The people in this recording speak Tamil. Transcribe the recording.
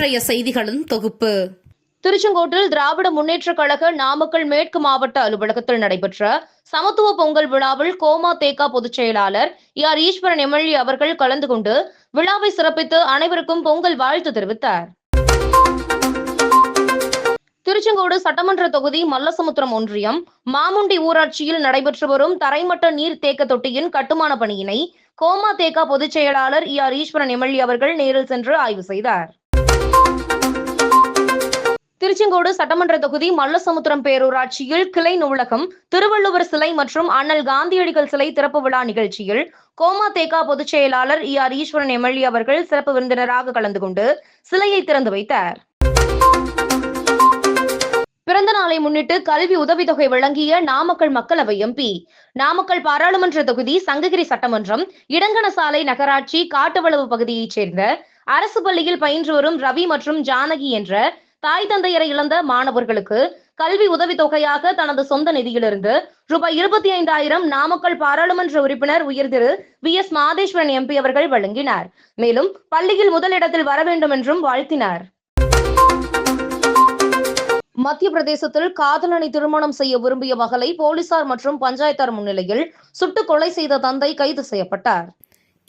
இன்றைய செய்திகளின் தொகுப்பு. திருச்செங்கோட்டில் திராவிட முன்னேற்றக் கழக நாமக்கல் மேற்கு மாவட்ட அலுவலகத்தில் நடைபெற்ற சமத்துவ பொங்கல் விழாவில் கோமா தேக்கா பொதுச் செயலாளர் ஆர் ஈஸ்வரன் எம்எல்ஏ அவர்கள் கலந்து கொண்டு விழாவை சிறப்பித்து அனைவருக்கும் பொங்கல் வாழ்த்து தெரிவித்தார். திருச்செங்கோடு சட்டமன்ற தொகுதி மல்லசமுத்திரம் ஒன்றியம் மாமுண்டி ஊராட்சியில் நடைபெற்று வரும் தரைமட்ட நீர் தேக்க தொட்டியின் கட்டுமான பணியினை கோமா தேகா பொதுச் செயலாளர் ஆர் ஈஸ்வரன் எம்எல்ஏ அவர்கள் நேரில் சென்று ஆய்வு செய்தார். திருச்செங்கோடு சட்டமன்ற தொகுதி மல்லசமுத்திரம் பேரூராட்சியில் கிளை நூலகம் திருவள்ளுவர் சிலை மற்றும் அண்ணல் காந்தியடிகள் சிலை திறப்பு விழா நிகழ்ச்சியில் கோமா தேகா பொதுச் செயலாளர் இ ஆர் ஈஸ்வரன் எம்எல்ஏ அவர்கள் சிறப்பு விருந்தினராக கலந்து கொண்டு சிலையை திறந்து வைத்தார். பிறந்த நாளை முன்னிட்டு கல்வி உதவித்தொகை வழங்கிய நாமக்கல் மக்களவை எம்பி நாமக்கல் பாராளுமன்ற தொகுதி சங்ககிரி சட்டமன்றம் இடங்கணசாலை நகராட்சி காட்டுவளவு பகுதியைச் சேர்ந்த அரசு பள்ளியில் பயின்று வரும் ரவி மற்றும் ஜானகி என்ற தாய் தந்தையரை இழந்த மாணவர்களுக்கு கல்வி உதவித்தொகையாக தனது சொந்த நிதியிலிருந்து ரூபாய் இருபத்தி ஐந்தாயிரம் நாமக்கல் பாராளுமன்ற உறுப்பினர் உயர் திரு வி எஸ் மாதேஸ்வரன் எம்பி அவர்கள் வழங்கினார். மேலும் பள்ளியில் முதலிடத்தில் வர வேண்டும் என்றும் வாழ்த்தினார். மத்திய பிரதேசத்தில் காதலனை திருமணம் செய்ய விரும்பிய மகளை போலீசார் மற்றும் பஞ்சாயத்தார் முன்னிலையில் சுட்டுக் கொலை செய்த தந்தை கைது செய்யப்பட்டார்.